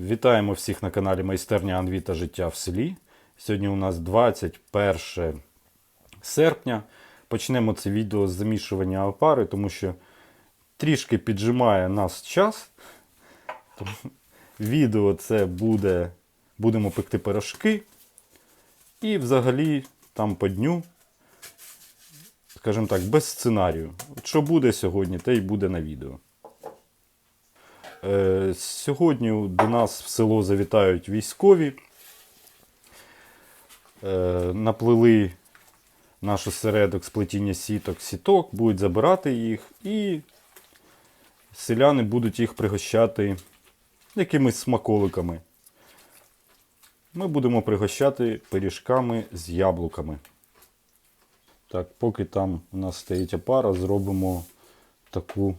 Вітаємо всіх на каналі Майстерня Анві та життя в селі. Сьогодні у нас 21 серпня. Почнемо це відео з замішування опари, тому що трішки піджимає нас час. Відео це буде, будемо пекти пирожки. І взагалі там по дню, скажімо так, без сценарію. Що буде сьогодні, те й буде на відео. Е, Сьогодні до нас в село завітають військові. Е, Наплили наш осередок сплетіння сіток, сіток, будуть забирати їх, і селяни будуть їх пригощати якимись смаколиками. Ми будемо пригощати пиріжками з яблуками. Так, поки там у нас стоїть опара, зробимо таку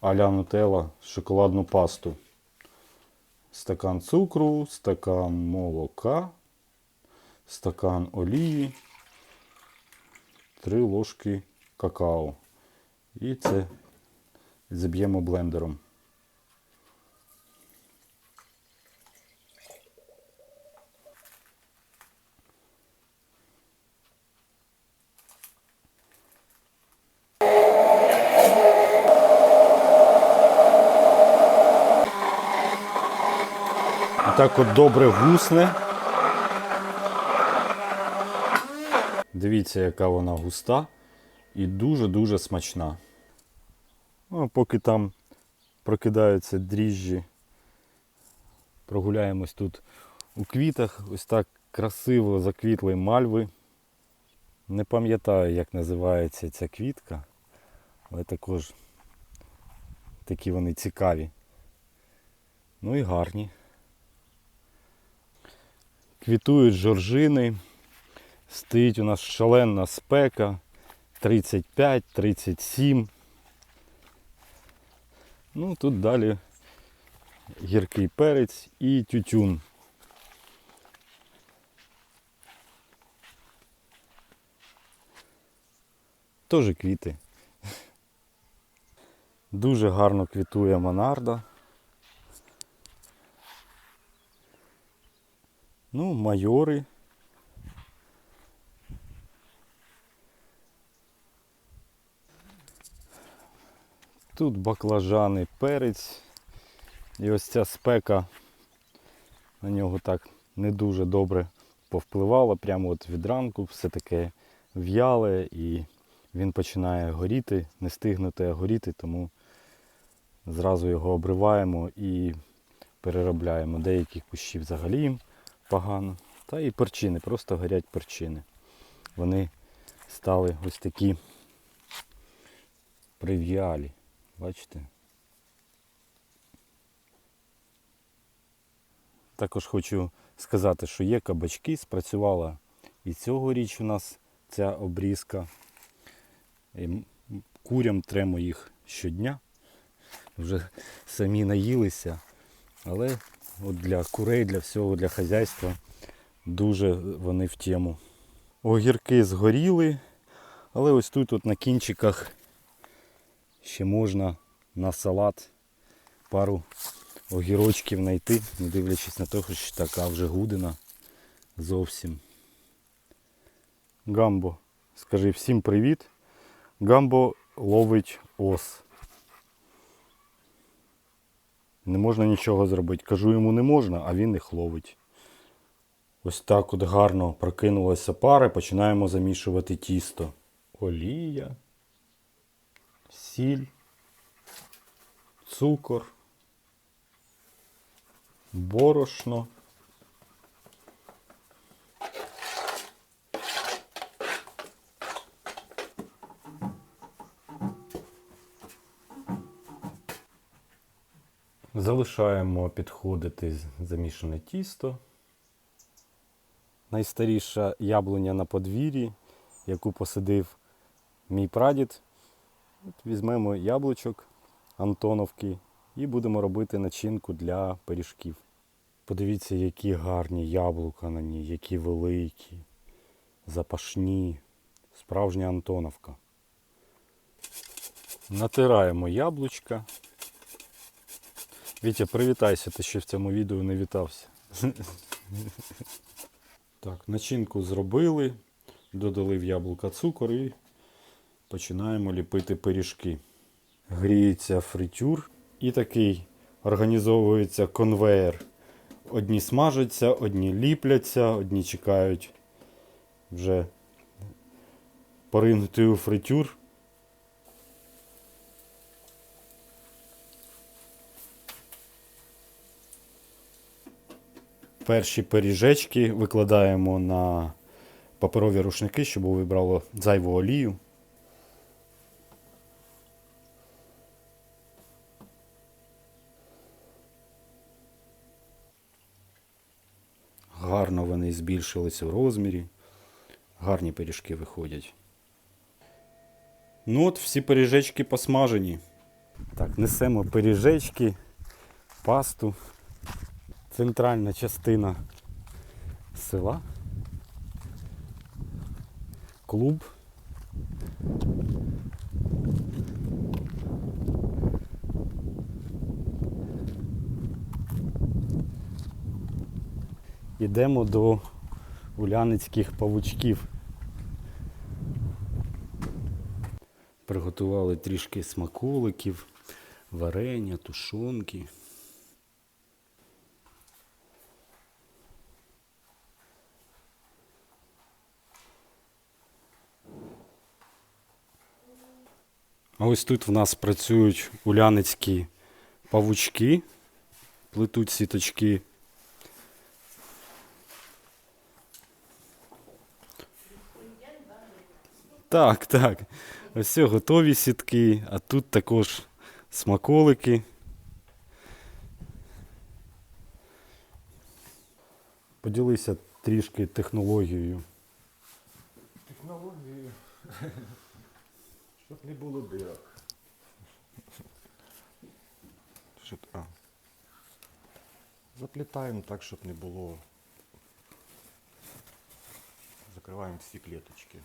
а-ля нутелла шоколадну пасту. Стакан цукру, стакан молока, стакан олії, 3 ложки какао. І це зіб'ємо блендером. Так от добре гусне. Дивіться, яка вона густа і дуже-дуже смачна. Ну, поки там прокидаються дріжджі, прогуляємось тут у квітах. Ось так красиво заквітли мальви. Не пам'ятаю, як називається ця квітка, але також такі вони цікаві. Ну і гарні. Квітують жоржини. Стоїть у нас шаленна спека 35-37. Ну, тут далі гіркий перець і тютюн. Теж квіти. Дуже гарно квітує монарда. Ну, майори. Тут баклажани, перець. І ось ця спека на нього так не дуже добре повпливала. Прямо от від ранку все таке в'яле і він починає горіти, не стигнути, горіти, тому зразу його обриваємо і переробляємо. Деяких кущів взагалі погано. Та і перчини, просто горять перчини. Вони стали ось такі прив'ялі. Бачите? Також хочу сказати, що є кабачки, спрацювала і цьогоріч у нас ця обрізка. Курям тремо їх щодня. Вже самі наїлися. Але от для курей, для всього, для хазяйства дуже вони в тему. Огірки згоріли, але ось тут от на кінчиках ще можна на салат пару огірочків знайти, не дивлячись на те, що така вже гудина зовсім. Гамбо, скажи всім привіт. Гамбо ловить ос. Не можна нічого зробити. Кажу йому не можна, а він їх ловить. Ось так от гарно прокинулася пара, починаємо замішувати тісто. Олія, сіль, цукор, борошно. Залишаємо підходити замішане тісто. Найстаріша яблуня на подвір'ї, яку посадив мій прадід. От візьмемо яблучок Антоновки і будемо робити начинку для пиріжків. Подивіться, які гарні яблука на ній, які великі, запашні, справжня Антоновка. Натираємо яблучка. Вітя, привітайся, ти ще в цьому відео не вітався. Так, начинку зробили, додали в яблука цукор і починаємо ліпити пиріжки. Гріється фритюр і такий організовується конвеєр. Одні смажаться, одні ліпляться, одні чекають вже поринути у фритюр. Перші пиріжечки викладаємо на паперові рушники, щоб вибрало зайву олію. Гарно вони збільшилися в розмірі. Гарні пиріжки виходять. Ну от всі пиріжечки посмажені. Так, несемо пиріжечки, пасту. Центральна частина села. Клуб. Йдемо до уляницьких павучків. Приготували трішки смаколиків, варення, тушонки. А ось тут в нас працюють уляницькі павучки, плетуть сіточки. Так, так. Ось все, готові сітки, а тут також смаколики. Поділися трішки технологією. Технології. Щоб не було дирок. Щоб, а. Заплітаємо так, щоб не було. Закриваємо всі клеточки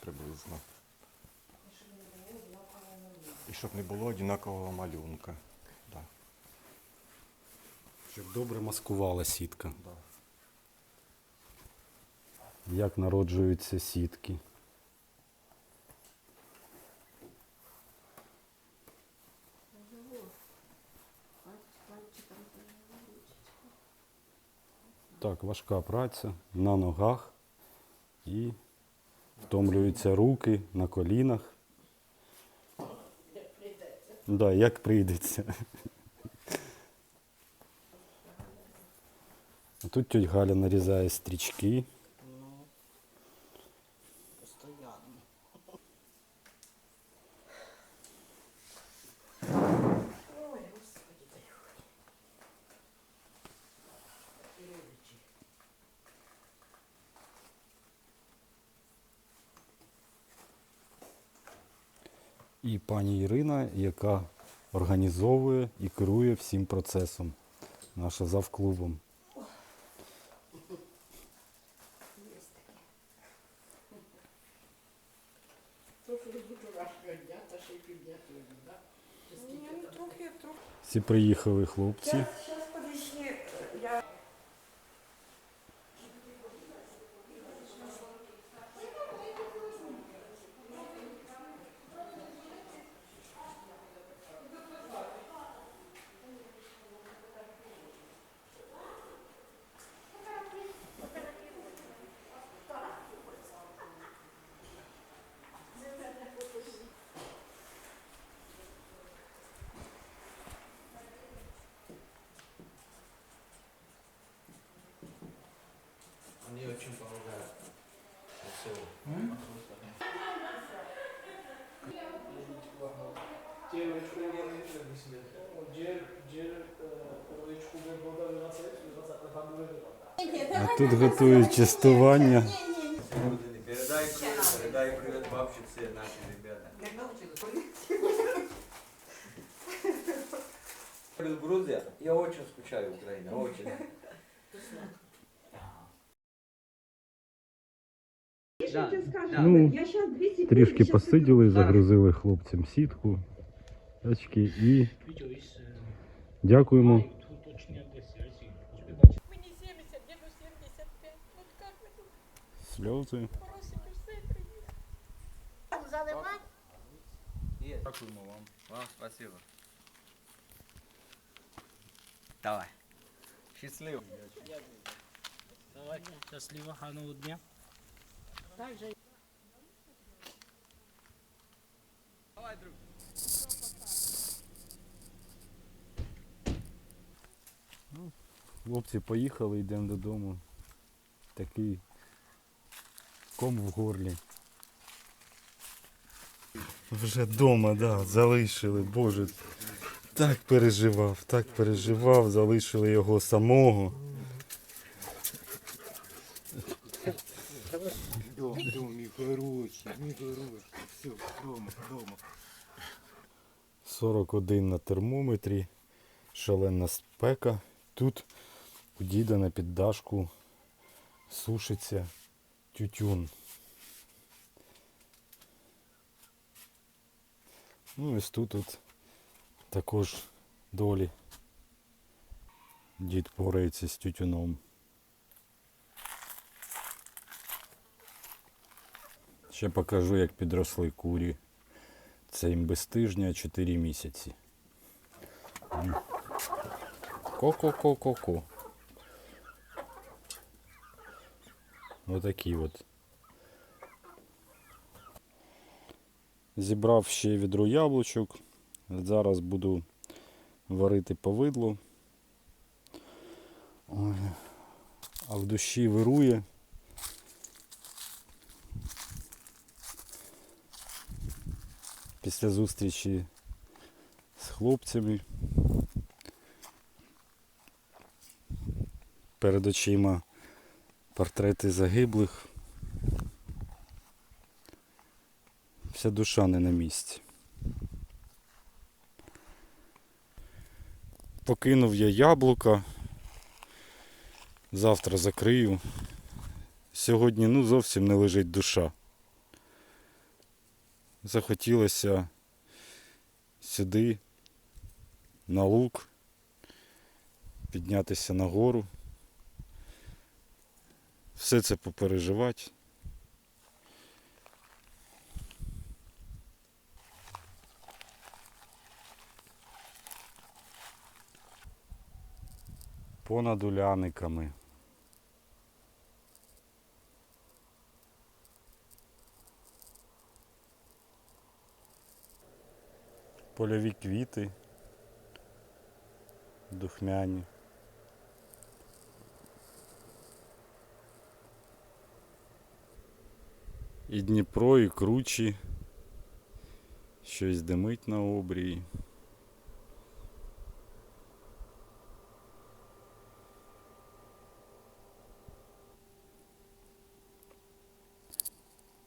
приблизно. І щоб не було однакового малюнка. Да, Щоб добре маскувала сітка. да. Як народжуються сітки. Так, важка праця на ногах і втомлюються руки на колінах. Да, як прийдеться. Тут тьоть Галя нарізає стрічки. І пані Ірина, яка організовує і керує всім процесом. Наша завклубом. Всі приїхали Трохи від вчорашнього дня, та ще й півдня сьогодні, так? Чи Ні, скільки ну там? трохи, трохи. Всі приїхали хлопці. Зараз подожди, я... Они очень помогают. Всё. Девочку я не вижу Ciğer, ciğer e, çubuğu burada biraz biraz efendim А тут готують частування. Передай привет, передай привет бабщице, наши ребята. Говорит, Грузия, я очень скучаю Украина, очень. Да, да. Ну, я щас 2 секунди, трішки посиділи, загрузили хлопцям сітку, очки і Дякуємо. Мені 70, діду 75. Ну як ви тут Сльози. просите все приїхати? Там заливати? Є. Дякуємо вам. Вам спасибо. Давай. Щасливо. Давай, щасливо, гарного дня. Так Хлопці поїхали, йдемо додому. Такий ком в горлі. Вже вдома, да, залишили, Боже. Так переживав, так переживав, залишили його самого. Дом, дом, мій хороший, мій хороший. Все, дома, дома. 41 на термометрі, шалена спека. Тут у діда на піддашку сушиться тютюн. Ну ось тут от також долі. Дід порається з тютюном. Ще покажу, як підросли курі. Це їм без тижня 4 місяці. Ко-ко-ко-ко-ко. Отакі от. Зібрав ще відро яблучок. Зараз буду варити повидло. Ой. А в душі вирує. після зустрічі з хлопцями. Перед очима портрети загиблих. Вся душа не на місці. Покинув я яблука. Завтра закрию. Сьогодні ну зовсім не лежить душа захотілося сюди, на луг, піднятися на гору, все це попереживати. Понад уляниками. польові квіти, духмяні. І Дніпро, і кручі. Щось димить на обрії.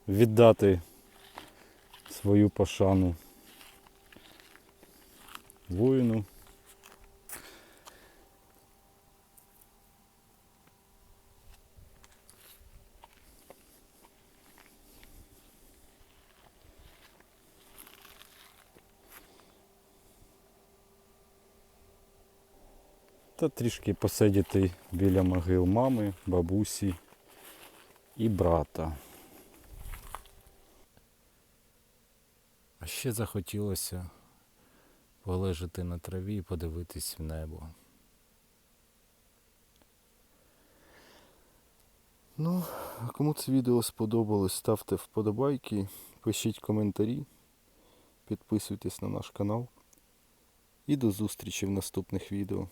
Віддати свою пошану воїну. Та трішки посидіти біля могил мами, бабусі і брата. А ще захотілося полежати на траві і подивитись в небо. Ну, а кому це відео сподобалось, ставте вподобайки, пишіть коментарі, підписуйтесь на наш канал. І до зустрічі в наступних відео.